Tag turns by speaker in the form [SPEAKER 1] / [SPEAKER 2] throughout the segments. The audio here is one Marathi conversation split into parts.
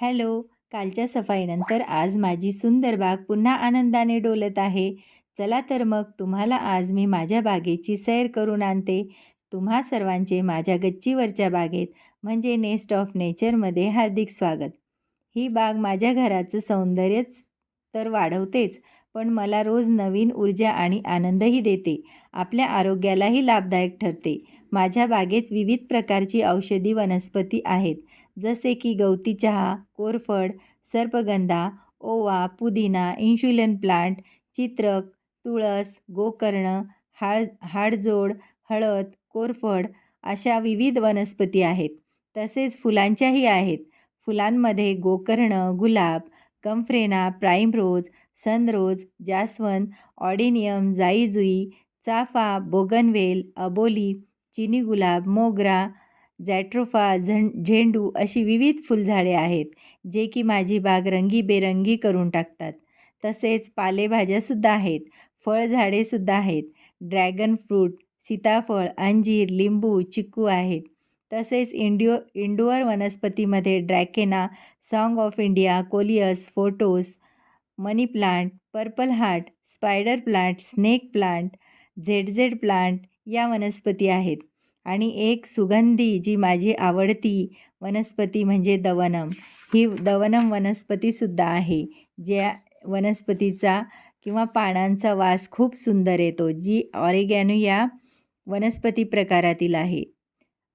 [SPEAKER 1] हॅलो कालच्या सफाईनंतर आज माझी सुंदर बाग पुन्हा आनंदाने डोलत आहे. चला तर मग तुम्हाला आज मी माझ्या बागेची सैर करून आणते. तुम्हा सर्वांचे माझ्या गच्चीवरच्या बागेत म्हणजे नेस्ट ऑफ नेचरमध्ये हार्दिक स्वागत. ही बाग माझ्या घराचं सौंदर्यच तर वाढवतेच पण मला रोज नवीन ऊर्जा आणि आनंदही देते. आपल्या आरोग्यालाही लाभदायक ठरते. माझ्या बागेत विविध प्रकारची औषधी वनस्पती आहेत. जसे की गवती चहा कोरफड सर्पगंधा ओवा पुदिना इन्शुलन प्लांट चित्रक तुळस गोकर्ण हाळ हाडजोड हळद कोरफड अशा विविध वनस्पती आहेत. तसेच फुलांच्याही आहेत. फुलांमध्ये गोकर्ण गुलाब कम्फ्रेना प्राईमरोज सनरोज जास्वंद ऑडिनियम जाईजुई चाफा बोगनवेल अबोली चिनी गुलाब मोगरा जॅट्रोफा झं झेंडू अशी विविध फुलझाडे आहेत जे की माझी बाग रंगीबेरंगी करून टाकतात. तसेच पालेभाज्यासुद्धा आहेत फळझाडेसुद्धा आहेत ड्रॅगन फ्रूट सीताफळ अंजीर लिंबू चिक्कू आहेत. तसेच इंडिओ इंडोअर वनस्पतीमध्ये dracaena song of India coleus pothos money plant purple heart spider plant snake plant Z Z plant या वनस्पती आहेत. आणि एक सुगंधी जी माझी आवडती वनस्पती म्हणजे दवनम. ही दवनम वनस्पतीसुद्धा आहे ज्या वनस्पतीचा किंवा पानांचा वास खूप सुंदर येतो जी ऑरेगॅनो या वनस्पती प्रकारातील आहे.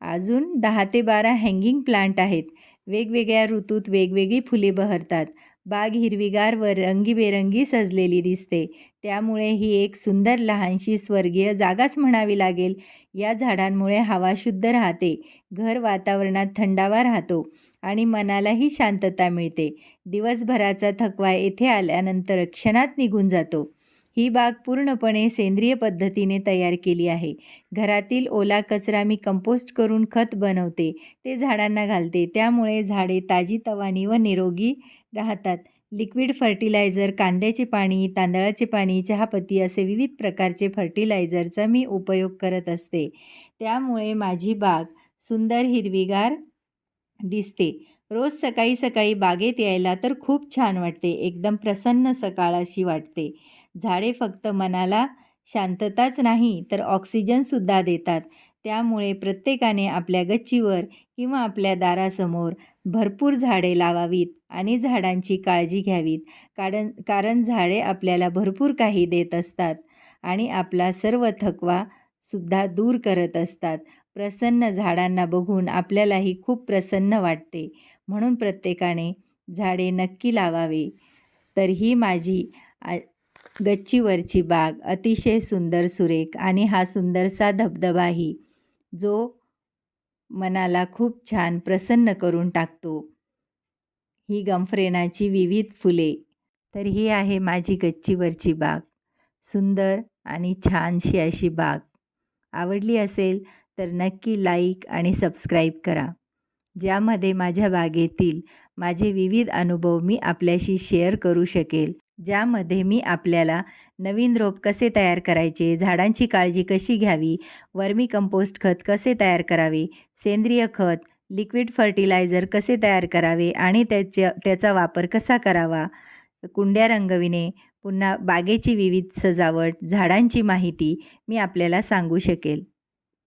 [SPEAKER 1] अजून दहा ते बारा हँगिंग प्लांट आहेत. वेगवेगळ्या ऋतूत वेगवेगळी फुले बहरतात. बाग हिरवीगार व रंगीबेरंगी सजलेली दिसते. त्यामुळे ही एक सुंदर लहानशी स्वर्गीय जागाच म्हणावी लागेल. या झाडांमुळे हवा शुद्ध राहते घर वातावरणात थंडावा राहतो आणि मनालाही शांतता मिळते. दिवसभराचा थकवा येथे आल्यानंतर क्षणात निघून जातो. ही बाग पूर्णपणे सेंद्रिय पद्धतीने तयार केली आहे. घरातील ओला कचरा मी कंपोस्ट करून खत बनवते ते झाडांना घालते. त्यामुळे झाडे ताजी तवानी व निरोगी राहतात. लिक्विड फर्टिलायझर कांद्याचे पाणी तांदळाचे पाणी चहापत्ती असे विविध प्रकारचे फर्टिलायझरचा मी उपयोग करत असते. त्यामुळे माझी बाग सुंदर हिरवीगार दिसते. रोज सकाळी सकाळी बागेत यायला तर खूप छान वाटते. एकदम प्रसन्न सकाळ अशी वाटते. झाडे फक्त मनाला शांतताच नाही तर ऑक्सिजनसुद्धा देतात. त्यामुळे प्रत्येकाने आपल्या गच्चीवर किंवा आपल्या दारासमोर भरपूर झाडे लावावीत आणि झाडांची काळजी घ्यावीत. कारण कारण झाडे आपल्याला भरपूर काही देत असतात आणि आपला सर्व थकवासुद्धा दूर करत असतात. प्रसन्न झाडांना बघून आपल्यालाही खूप प्रसन्न वाटते. म्हणून प्रत्येकाने झाडे नक्की लावावे. तर ही माझी आ गच्चीवरची बाग. अतिशय सुंदर सुरेख आणि हा सुंदरसा धबधबाही जो मनाला खूप छान प्रसन्न करून टाकतो. ही गमफ्रेनाची विविध फुले. तर ही आहे माझी गच्चीवरची बाग. सुंदर आणि छानशी अशी बाग. आवडली असेल तर नक्की लाईक आणि सबस्क्राईब करा. ज्यामध्ये माझ्या बागेतील माझे विविध अनुभव मी आपल्याशी शेअर करू शकेल. ज्यामध्ये मी आपल्याला नवीन रोप कसे तयार करायचे झाडांची काळजी कशी घ्यावी वर्मी कंपोस्ट खत कसे तयार करावे सेंद्रिय खत लिक्विड फर्टिलायझर कसे तयार करावे आणि त्याच्या त्याचा वापर कसा करावा कुंड्या रंगविणे पुन्हा बागेची विविध सजावट झाडांची माहिती मी आपल्याला सांगू शकेल.